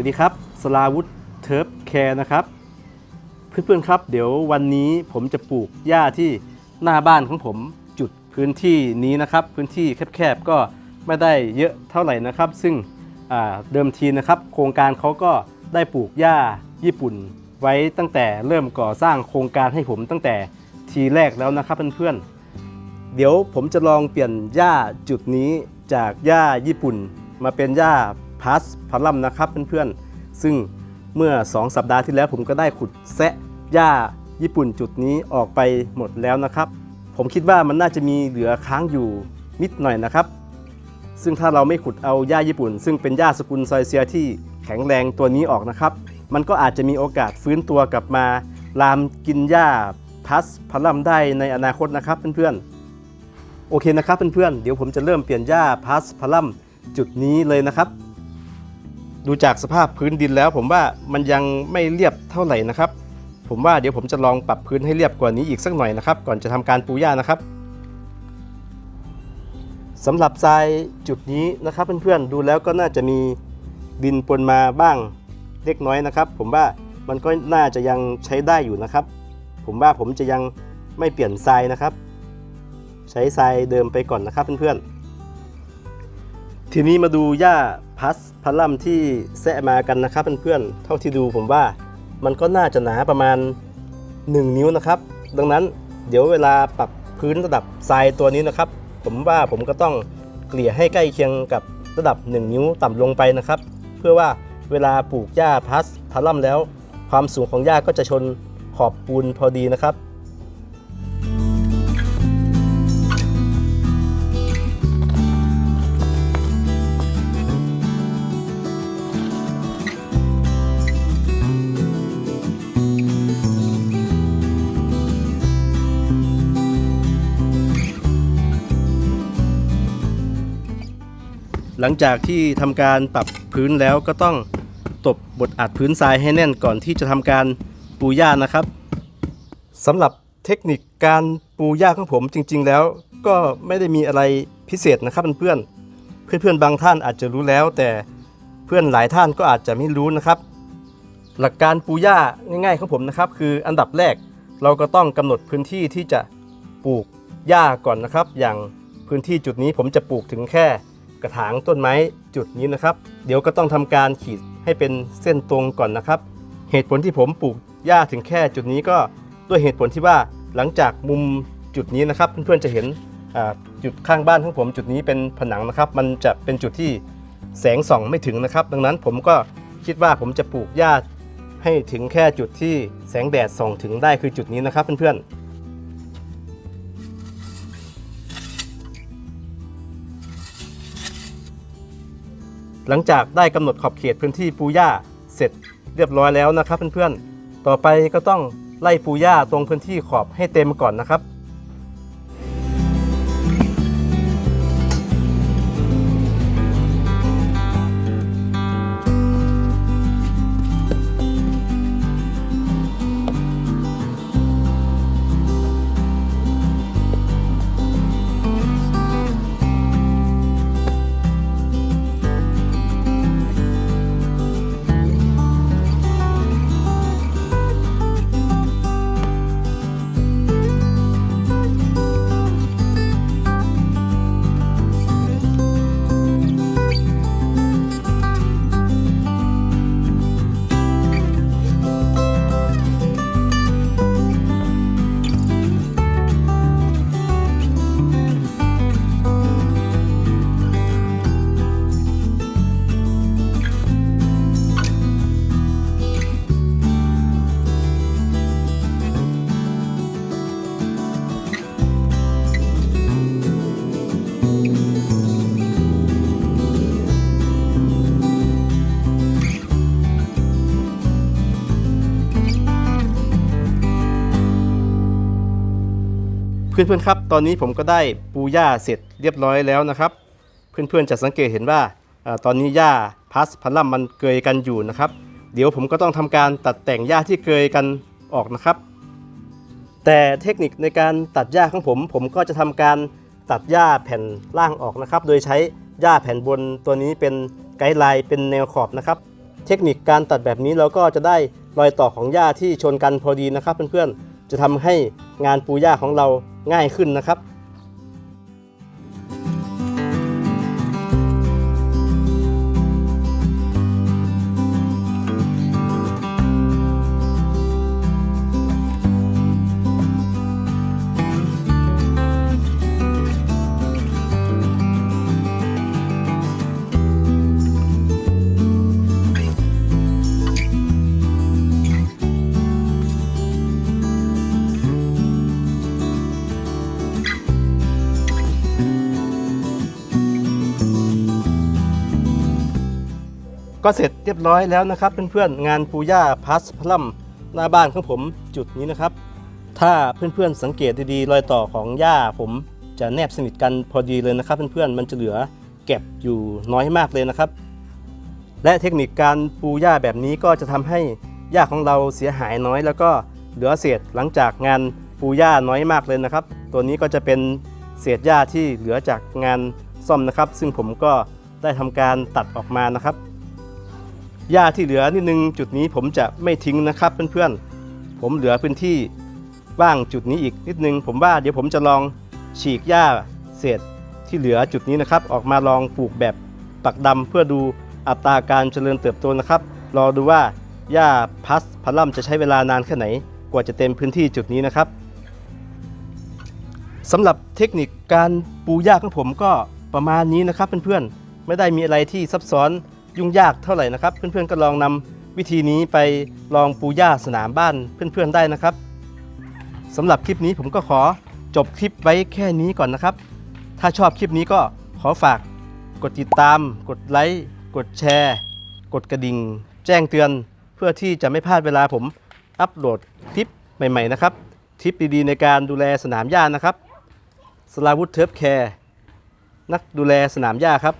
วัสดีครับสลาวุธเทิร์ฟแคร์นะครับ เพื่อนๆครับเดี๋ยววันนี้ผมจะปลูกหญ้าที่หน้าบ้านของผมจุดพื้นที่นี้นะครับ พื้นที่แคบๆก็ไม่ได้เยอะเท่าไหร่นะครับ ซึ่งเดิมทีนะครับ โครงการเขาก็ได้ปลูกหญ้าญี่ปุ่น ไว้ตั้งแต่เริ่มก่อสร้างโครงการให้ผมตั้งแต่ทีแรกแล้วนะครับเพื่อนๆเดี๋ยวผมจะลองเปลี่ยนหญ้าจุดนี้จากหญ้าญี่ปุ่น มาเป็นหญ้า พาสพารัมนะครับเพื่อนๆ ซึ่งเมื่อ 2 สัปดาห์ที่แล้วผมก็ได้ขุดแซะหญ้าญี่ปุ่นจุดนี้ออกไปหมดแล้วนะครับ ผมคิดว่ามันน่าจะมีเหลือค้างอยู่นิดหน่อยนะครับ ซึ่งถ้าเราไม่ขุดเอาหญ้าญี่ปุ่น ซึ่งเป็นหญ้าสกุลซอยเซียที่แข็งแรงตัวนี้ออกนะครับ มันก็อาจจะมีโอกาสฟื้นตัวกลับมา ลามกินหญ้าพัสพลัมได้ในอนาคตนะครับเพื่อนๆ โอเคนะครับเพื่อนๆ เดี๋ยวผมจะเริ่มเปลี่ยนหญ้าพัสพลัมจุดนี้เลยนะครับ ดูจากสภาพพื้นดินแล้ว ผมว่ามันยังไม่เรียบเท่าไหร่นะครับ ผมว่าเดี๋ยวผมจะลองปรับพื้นให้เรียบกว่านี้อีกสักหน่อยนะครับ ก่อนจะทำการปูหญ้านะครับสำหรับทรายจุดนี้นะครับเพื่อนๆดูแล้วก็น่าจะมีดินปนมาบ้างเล็กน้อยนะครับ ผมว่ามันก็น่าจะยังใช้ได้อยู่นะครับ ผมว่าผมจะยังไม่เปลี่ยนทรายนะครับ ใช้ทรายเดิมไปก่อนนะครับเพื่อนๆ ทีนี้มาดูหญ้าพัสพัลลัมที่แซะมากันนะครับเพื่อนๆเท่าที่ดูผมว่ามันก็น่าจะหนาประมาณ 1 นิ้วนะครับ ดังนั้นเดี๋ยวเวลาปรับพื้นระดับทรายตัวนี้นะครับ ผมว่าผมก็ต้องเกลี่ยให้ใกล้เคียงกับระดับ 1 นิ้วต่ำลงไปนะครับ เพื่อว่าเวลาปลูกหญ้าพัสพัลลัมแล้ว ความสูงของหญ้าก็จะชนขอบปูนพอดีนะครับ หลังจากที่ทำการปรับพื้นแล้วก็ต้องตบบดอัดพื้นทรายให้แน่นก่อนที่จะทำการปูหญ้านะครับสำหรับเทคนิคการปูหญ้าของผมจริง ๆ แล้ว ก็ไม่ได้มีอะไรพิเศษนะครับเพื่อนๆเพื่อนๆบางท่านอาจจะรู้แล้ว แต่เพื่อนหลายท่านก็อาจจะไม่รู้นะครับ หลักการปูหญ้าง่าย ๆ ของผมนะครับ คืออันดับแรกเราก็ต้องกำหนดพื้นที่ที่จะปลูกหญ้าก่อนนะครับ อย่างพื้นที่จุดนี้ผมจะปลูกถึงแค่ กระถางต้นไม้จุดนี้นะครับ เดี๋ยวก็ต้องทำการขีดให้เป็นเส้นตรงก่อนนะครับ เหตุผลที่ผมปลูกหญ้าถึงแค่จุดนี้ก็ด้วยเหตุผลที่ว่าหลังจากมุมจุดนี้นะครับ เพื่อนๆจะเห็นจุดข้างบ้านของผมจุดนี้เป็นผนังนะครับ มันจะเป็นจุดที่แสงส่องไม่ถึงนะครับ ดังนั้นผมก็คิดว่าผมจะปลูกหญ้าให้ถึงแค่จุดที่แสงแดดส่องถึงได้คือจุดนี้นะครับเพื่อนๆ หลังจากได้กำหนดขอบเขตพื้นที่ปูหญ้าเสร็จเรียบร้อยแล้วนะครับเพื่อนๆ ต่อไปก็ต้องไล่ปูหญ้าตรงพื้นที่ขอบให้เต็มก่อนนะครับ เพื่อนๆครับ ตอนนี้ผมก็ได้ปูหญ้าเสร็จเรียบร้อยแล้วนะครับ เพื่อนๆจะสังเกตเห็นว่าตอนนี้หญ้าพัสพันลัมมันเกยกันอยู่นะครับ เดี๋ยวผมก็ต้องทำการตัดแต่งหญ้าที่เกยกันออกนะครับ แต่เทคนิคในการตัดหญ้าของผม ผมก็จะทำการตัดหญ้าแผ่นล่างออกนะครับ โดยใช้หญ้าแผ่นบนตัวนี้เป็นไกด์ไลน์เป็นแนวขอบนะครับ เทคนิคการตัดแบบนี้เราก็จะได้รอยต่อของหญ้าที่ชนกันพอดีนะครับ เพื่อนๆจะทำให้งานปูหญ้าของเรา ง่ายขึ้นนะครับ ก็เสร็จเรียบร้อยแล้วนะครับเพื่อนๆงานปูย่าพัสพลัมหน้าบ้านของผมจุดนี้นะครับ ถ้าเพื่อนๆสังเกตดีๆรอยต่อของหญ้าผมจะแนบสนิทกันพอดีเลยนะครับ เพื่อนๆมันจะเหลือเก็บอยู่น้อยมากเลยนะครับ และเทคนิคการปูหญ้าแบบนี้ก็จะทำให้หญ้าของเราเสียหายน้อย แล้วก็เหลือเศษหลังจากงานปูหญ้าน้อยมากเลยนะครับ ตัวนี้ก็จะเป็นเศษหญ้าที่เหลือจากงานซ่อมนะครับ ซึ่งผมก็ได้ทำการตัดออกมานะครับ หญ้าที่เหลือนิดนึงจุดนี้ผมจะไม่ทิ้งนะครับเพื่อนๆ ผมเหลือพื้นที่ว่างจุดนี้อีกนิดนึง ผมว่าเดี๋ยวผมจะลองฉีกหญ้าเศษที่เหลือจุดนี้นะครับ ออกมาลองปลูกแบบปักดำเพื่อดูอัตราการเจริญเติบโตนะครับรอดูว่าหญ้าพัสพลัมจะใช้เวลานานแค่ไหน กว่าจะเต็มพื้นที่จุดนี้นะครับสำหรับเทคนิคการปูหญ้าของผมก็ประมาณนี้นะครับเพื่อนๆไม่ได้มีอะไรที่ซับซ้อน ยุ่งยากเท่าไหร่นะครับ เพื่อนๆก็ลองนำวิธีนี้ไปลองปูหญ้าสนามบ้านเพื่อนๆได้นะครับสำหรับคลิปนี้ผมก็ขอจบคลิปไว้แค่นี้ก่อนนะครับ ถ้าชอบคลิปนี้ก็ขอฝากกดติดตาม กดไลค์กดแชร์ กดกระดิ่ง แจ้งเตือนเพื่อที่จะไม่พลาดเวลาผมอัปโหลดคลิปใหม่ๆนะครับทิปดีๆในการดูแลสนามหญ้านะครับ สลาวุธเทิร์ฟแคร์ นักดูแลสนามหญ้าครับ